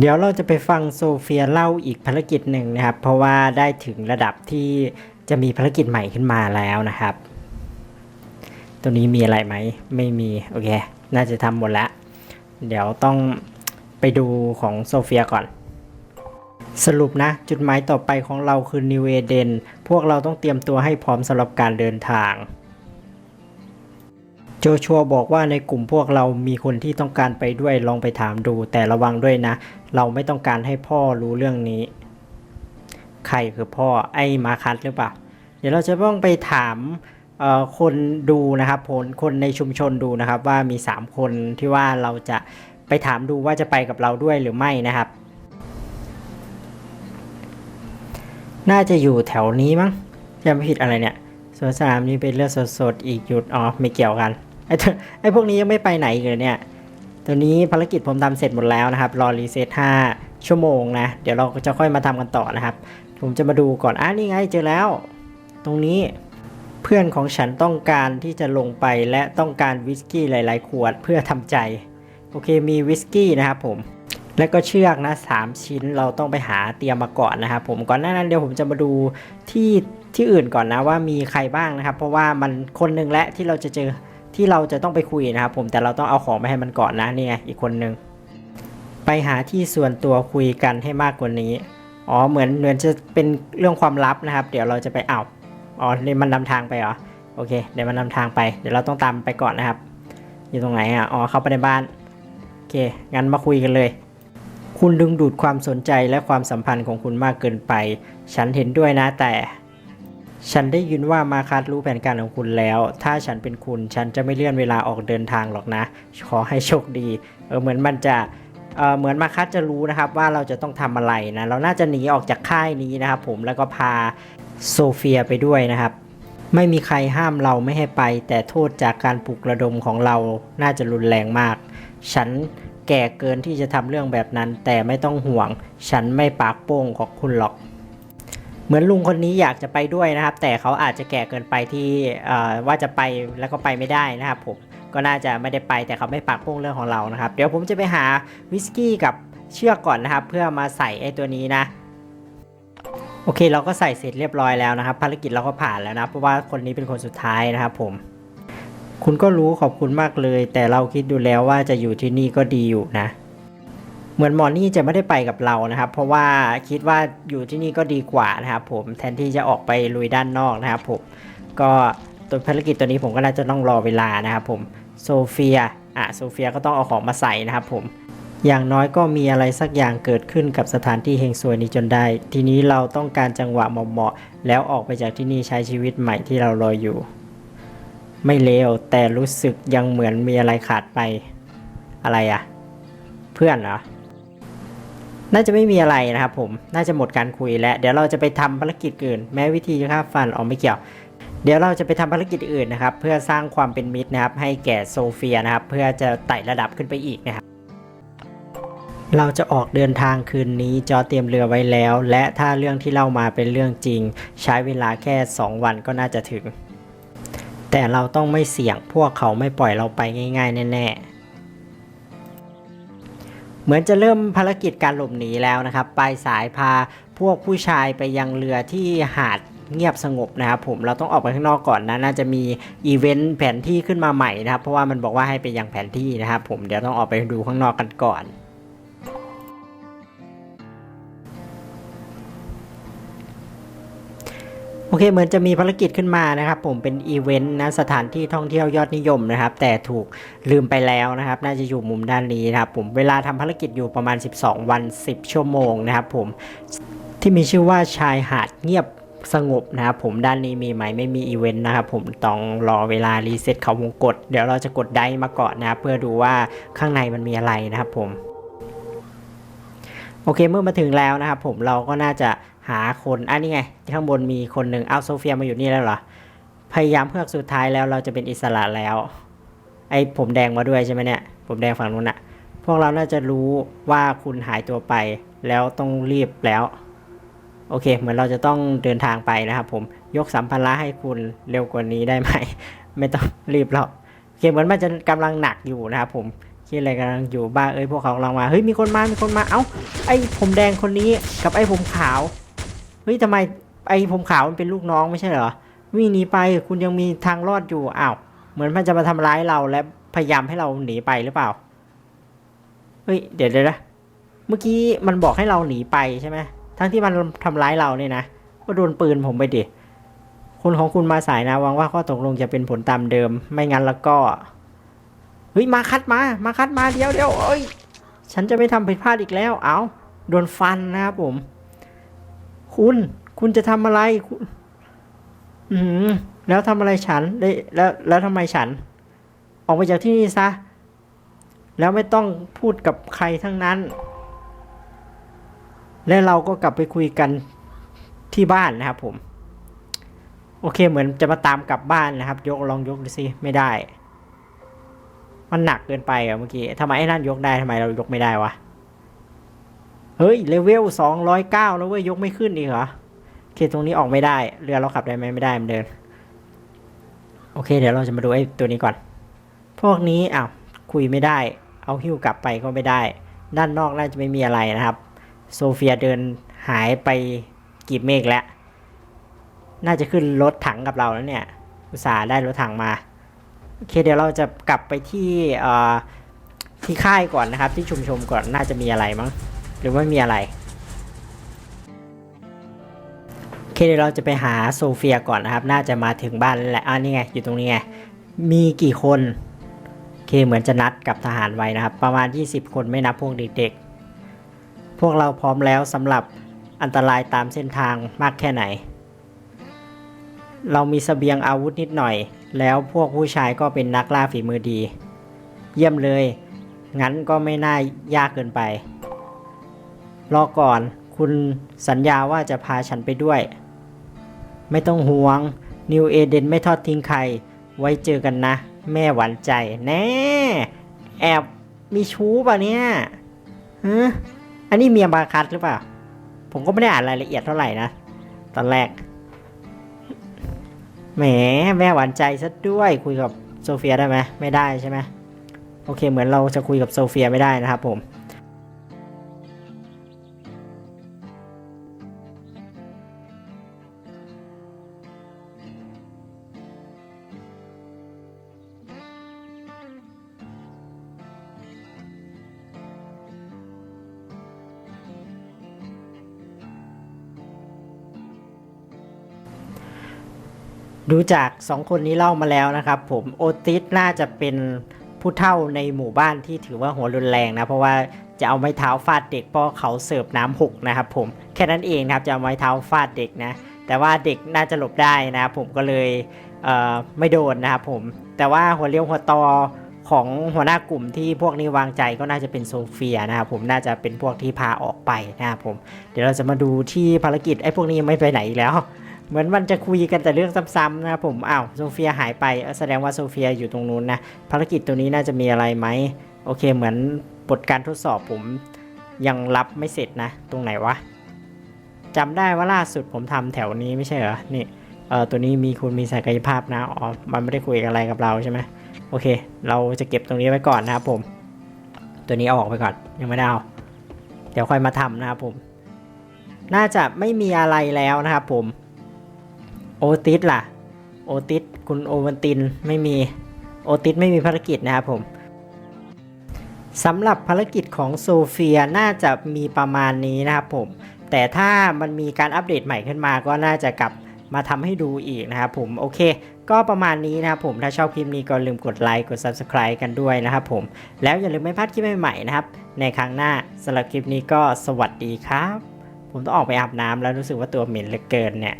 เดี๋ยวเราจะไปฟังโซเฟียเล่าอีกภารกิจหนึ่งนะครับ เพราะว่าได้ถึงระดับที่จะมีภารกิจใหม่ขึ้นมาแล้วนะครับ ตัวนี้มีอะไรไหม ไม่มีโอเค น่าจะทำหมดแล้วเดี๋ยวต้องไปดูของโซเฟียก่อน สรุปนะ จุดหมายต่อไปของเราคือนิวเอเดน พวกเราต้องเตรียมตัวให้พร้อมสำหรับการเดินทาง ชัวบอกว่าในกลุ่มพวกเรามีคนที่ต้องการไปด้วยลองไปถามดู แต่ระวังด้วยนะ เราไม่ต้องการให้พ่อรู้เรื่องนี้ ใครคือพ่อไอ้มาคัสหรือเปล่า เดี๋ยวเราจะต้องไปถามคนดูนะครับผลคนในชุมชนดูนะครับว่ามี 3 คนที่ว่าเราจะไปถามดูว่าจะไปกับเราด้วยหรือไม่นะครับ น่าจะอยู่แถวนี้มั้งจะไม่ผิดอะไรเนี่ยสวนสนามนี้เป็นเลือดสดๆอีกหยุดอ๋อไม่เกี่ยวกัน ไอ้ไอ้พวกนี้ยังไม่ไปไหนเลยเนี่ย ตัวนี้ภารกิจผมทำเสร็จหมดแล้วนะครับ รอรีเซ็ต5ชั่วโมงนะ เดี๋ยวเราจะค่อยมาทำกันต่อนะครับ ผมจะมาดูก่อน อะนี่ไงเจอแล้ว ตรงนี้เพื่อนของฉันต้องการที่จะลงไปและต้องการวิสกี้หลาย ๆ ขวดเพื่อทำใจ โอเคมีวิสกี้นะครับผมและก็เชือกนะสามชิ้นเราต้องไปหาเตรียมมาก่อนนะครับผมก่อนหน้านั้นเดี๋ยวผมจะมาดูที่ที่อื่นก่อนนะว่ามีใครบ้างนะครับ เพราะว่ามันคนหนึ่งและที่เราจะเจอ ที่เราจะต้องไปคุยนะครับผมแต่เราต้องเอาของไปให้มันก่อนนะเนี่ไงอีกคนหนึ่งไปหาที่ส่วนตัวคุยกันให้มากกว่านี้อ๋อเหมือนเหมือนจะเป็นเรื่องความลับนะครับ เดี๋ยวเราจะไปเอาอ๋อนี่มันนำทางไปเหรอโอเคเดี๋ยวมันนำทางไปเดี๋ยวเราต้องตามไปก่อนนะครับ อยู่ตรงไหนอะอ๋อเข้าไปในบ้านโอเคงั้นมาคุยกันเลย คุณดึงดูดความสนใจและความสัมพันธ์ของคุณมากเกินไป ฉันเห็นด้วยนะแต่ ฉันได้ยินว่ามาคัสรู้แผนการของคุณแล้ว ถ้าฉันเป็นคุณ ฉันจะไม่เลื่อนเวลาออกเดินทางหรอกนะ ขอให้โชคดี เออเหมือนมันจะ เออเหมือนมาคัสจะรู้นะครับว่าเราจะต้องทำอะไรนะ เราน่าจะหนีออกจากค่ายนี้นะครับผม แล้วก็พาโซเฟียไปด้วยนะครับ ไม่มีใครห้ามเราไม่ให้ไป แต่โทษจากการปลุกระดมของเรา น่าจะรุนแรงมาก ฉันแก่เกินที่จะทำเรื่องแบบนั้น แต่ไม่ต้องห่วง ฉันไม่ปากโป้งของคุณหรอก เหมือนลุงคนนี้อยากจะไปด้วยนะครับ แต่เขาอาจจะแก่เกินไปที่ว่าจะไปแล้วก็ไปไม่ได้นะครับผมก็น่าจะไม่ได้ไปแต่เขาไม่ปากโป้งเรื่องของเรานะครับ เดี๋ยวผมจะไปหาวิสกี้กับเชือกก่อนนะครับ เพื่อมาใส่ไอ้ตัวนี้นะโอเคเราก็ใส่เสร็จเรียบร้อยแล้วนะครับ ภารกิจเราก็ผ่านแล้วนะเพราะว่าคนนี้เป็นคนสุดท้ายนะครับผม คุณก็รู้ขอบคุณมากเลย แต่เราคิดดูแล้วว่าจะอยู่ที่นี่ก็ดีอยู่นะ เหมือนหมอนี่จะไม่ได้ไปกับเรานะครับ เพราะว่าคิดว่าอยู่ที่นี่ก็ดีกว่านะครับผมแทนที่จะออกไปลุยด้านนอกนะครับผมก็ตัวภารกิจตัวนี้ผมก็น่าจะต้องรอเวลานะครับผมโซเฟียอะโซเฟียก็ต้องเอาของมาใส่นะครับผมอย่างน้อยก็มีอะไรสักอย่างเกิดขึ้นกับสถานที่เฮงซวยนี้จนได้ ทีนี้เราต้องการจังหวะเหมาะๆแล้วออกไปจากที่นี่ใช้ชีวิตใหม่ที่เรารออยู่ ไม่เลวแต่รู้สึกยังเหมือนมีอะไรขาดไปอะไรอะเพื่อนเหรอ น่าจะไม่มีอะไรนะครับผม น่าจะหมดการคุยแล้ว เดี๋ยวเราจะไปทำภารกิจอื่น แม้วิธีฆ่าฟันออกไม่เกี่ยว เดี๋ยวเราจะไปทำภารกิจอื่นนะครับ เพื่อสร้างความเป็นมิตรนะครับ ให้แก่โซเฟียนะครับ เพื่อจะไต่ระดับขึ้นไปอีกนะครับ เราจะออกเดินทางคืนนี้ จอเตรียมเรือไว้แล้ว และถ้าเรื่องที่เล่ามาเป็นเรื่องจริง ใช้เวลาแค่ 2 วันก็น่าจะถึง แต่เราต้องไม่เสี่ยง พวกเขาไม่ปล่อยเราไปง่าย ๆ แน่ๆ เหมือนจะเริ่มภารกิจการหลบหนีแล้วนะครับปลายสายพาพวกผู้ชายไปยังเรือที่หาดเงียบสงบนะครับผมเราต้องออกไปข้างนอกก่อนนะน่าจะมีอีเวนต์แผนที่ขึ้นมาใหม่นะครับเพราะว่ามันบอกว่าให้ไปยังแผนที่นะครับผมเดี๋ยวต้องออกไปดูข้างนอกกันก่อน โอเคเหมือนจะมีภารกิจขึ้นมานะครับผมเป็นอีเวนต์นะสถานที่ท่องเที่ยวยอดนิยมนะครับ แต่ถูกลืมไปแล้วนะครับ น่าจะอยู่มุมด้านนี้นะครับผมเวลาทำภารกิจอยู่ประมาณ 12 วัน 10 ชั่วโมงนะครับผมที่มีชื่อว่าชายหาดเงียบสงบนะครับผมด้านนี้มีไหมไม่มีอีเวนต์นะครับผมต้องรอเวลารีเซ็ตเขาวงกดเดี๋ยวเราจะกดได้มาก่อนนะครับเพื่อดูว่าข้างในมันมีอะไรนะครับผมโอเคเมื่อมาถึงแล้วนะครับผมเราก็น่าจะ หาคนอันนี้ไง ข้างบนมีคนหนึ่งเอาโซเฟียมาอยู่นี่แล้วเหรอ พยายามเพื่อกสุดท้ายแล้วเราจะเป็นอิสระแล้ว ไอ้ผมแดงมาด้วยใช่ไหมเนี่ย ผมแดงฝั่งนู้นอะพวกเราน่าจะรู้ว่าคุณหายตัวไป แล้วต้องรีบแล้ว โอเค เหมือนเราจะต้องเดินทางไปนะครับผม ยกสัมภาระให้คุณเร็วกว่านี้ได้ไหม ไม่ต้องรีบหรอกโอเคเหมือนมันจะกำลังหนักอยู่นะครับผมคิดอะไรกำลังอยู่บ้าเอ้ยพวกเขากำลังมา เฮ้ยมีคนมา มีคนมา เอ้า ไอ้ผมแดงคนนี้กับไอ้ผมขาว เฮ้ยทำไมไอ้ผมขาวมันเป็นลูกน้องไม่ใช่เหรอวิ่งหนีไปคุณยังมีทางรอดอยู่อ้าวเหมือนมันจะมาทำร้ายเราและพยายามให้เราหนีไปหรือเปล่าเฮ้ยเดี๋ยวเดี๋ยวนะเมื่อกี้มันบอกให้เราหนีไปใช่ไหมทั้งที่มันทำร้ายเราเนี่ยนะก็โดนปืนผมไปดิคนของคุณมาสายนะหวังว่าข้อตกลงจะเป็นผลตามเดิม ไม่งั้นแล้วก็เฮ้ยมาคัดมามาคัดมาเดี๋ยวเดี๋ยวเอ้ยฉันจะไม่ทำผิดพลาดอีกแล้ว เอาโดนฟันนะครับผม คุณ คุณจะทำอะไร อืมแล้วทำอะไรฉันได้แล้วแล้วทำไมฉัน ออกไปจากที่นี่ซะ แล้วไม่ต้องพูดกับใครทั้งนั้น และเราก็กลับไปคุยกันที่บ้านนะครับผม โอเคเหมือนจะมาตามกลับบ้านนะครับ ยกลองยกดูสิไม่ได้ มันหนักเกินไปอะเมื่อกี้ทำไมไอ้นั่นยกได้ทำไมเรายกไม่ได้วะ เฮ้ยเลเวลสองร้อยเก้าแล้วเว้ยยกไม่ขึ้นอีกเหรอโอเคตรงนี้ออกไม่ได้ เรือเราขับได้ไหมไม่ได้มันเดิน โอเค เดี๋ยวเราจะมาดูไอ้ตัวนี้ก่อน พวกนี้อ้าวคุยไม่ได้ เอาหิ้วกลับไปก็ไม่ได้ ด้านนอกน่าจะไม่มีอะไรนะครับ โซเฟียเดินหายไปกีบเมฆแล้ว น่าจะขึ้นรถถังกับเราแล้วเนี่ย อุตส่าห์ได้รถถังมา โอเคเดี๋ยวเราจะกลับไปที่ที่ค่ายก่อนนะครับ ที่ชุมชมก่อนน่าจะมีอะไรมั้ง หรือว่าไม่มีอะไรโอเคเดี๋ยวเราจะไปหาโซเฟียก่อนนะครับ น่าจะมาถึงบ้านแล้วแหละอ่านี่ไงอยู่ตรงนี้ไงมีกี่คนโอเคเหมือนจะนัดกับทหารไว้นะครับ ประมาณ 20 คนไม่นับพวกเด็กๆพวกเราพร้อมแล้วสำหรับอันตรายตามเส้นทางมากแค่ไหน เรามีสเสบียงอาวุธนิดหน่อย แล้วพวกผู้ชายก็เป็นนักล่าฝีมือดี เยี่ยมเลย งั้นก็ไม่น่ายากเกินไป รอก่อน คุณสัญญาว่าจะพาฉันไปด้วย ไม่ต้องห่วง นิวเอเดนไม่ทอดทิ้งใคร ไว้เจอกันนะ แม่หวานใจ แน่ แอบมีชู้ป่ะเนี่ยฮะอันนี้เมียบาคัสหรือเปล่า ผมก็ไม่ได้อ่านรายละเอียดเท่าไหร่นะ ตอนแรก แหม แม่หวานใจซะด้วย คุยกับโซเฟียได้ไหม ไม่ได้ใช่ไหม โอเค เหมือนเราจะคุยกับโซเฟียไม่ได้นะครับผม ดูจากสองคนนี้เล่ามาแล้วนะครับผมโอติสน่าจะเป็นผู้เฒ่าในหมู่บ้านที่ถือว่าหัวรุนแรงนะ เพราะว่าจะเอาไม้เท้าฟาดเด็กเพราะเขาเสิร์ฟน้ำหกนะครับผมแค่นั้นเองครับจะเอาไม้เท้าฟาดเด็กนะ แต่ว่าเด็กน่าจะหลบได้นะครับผมก็เลยเไม่โดนนะครับผม แต่ว่าหัวเรียวหัวตอของหัวหน้ากลุ่มที่พวกนี้วางใจก็น่าจะเป็นโซเฟียนะครับผมน่าจะเป็นพวกที่พาออกไปนะครับผม เดี๋ยวเราจะมาดูที่ภารกิจไอ้พวกนี้ยังไม่ไปไหนอีกแล้ว เหมือนมันจะคุยกันแต่เรื่องซ้ำๆนะครับผมอ้าวโซเฟียหายไปแสดงว่าโซเฟียอยู่ตรงนู้นนะภารกิจตัวนี้น่าจะมีอะไรไหมโอเค เหมือนบทการทดสอบผมยังรับไม่เสร็จนะ ตรงไหนวะจำได้ว่าล่าสุดผมทำแถวนี้ไม่ใช่เหรอนี่เออตัวนี้มีคุณมีศักยภาพนะอ๋อมันไม่ได้คุยอะไรกับเราใช่ไหมโอเค เราจะเก็บตรงนี้ไว้ก่อนนะครับผม ตัวนี้เอาออกไปก่อนยังไม่ได้เอาเดี๋ยวค่อยมาทำนะครับผม น่าจะไม่มีอะไรแล้วนะครับผม โอติสล่ะ โอติสคุณโอวันตินไม่มี โอติสไม่มีภารกิจนะครับผมสำหรับภารกิจของโซเฟียน่าจะมีประมาณนี้นะครับผม แต่ถ้ามันมีการอัปเดตใหม่ขึ้นมาก็น่าจะกลับมาทำให้ดูอีกนะครับผม โอเค ก็ประมาณนี้นะครับผม ถ้าชอบคลิปนี้ก็ลืมกดไลค์ กด Subscribe กันด้วยนะครับผม แล้วอย่าลืมไม่พลาดคลิปใหม่ๆนะครับ ในครั้งหน้าสำหรับคลิปนี้ก็สวัสดีครับ ผมต้องออกไปอาบน้ำแล้วรู้สึกว่าตัวเหม็นเหลือเกินเนี่ย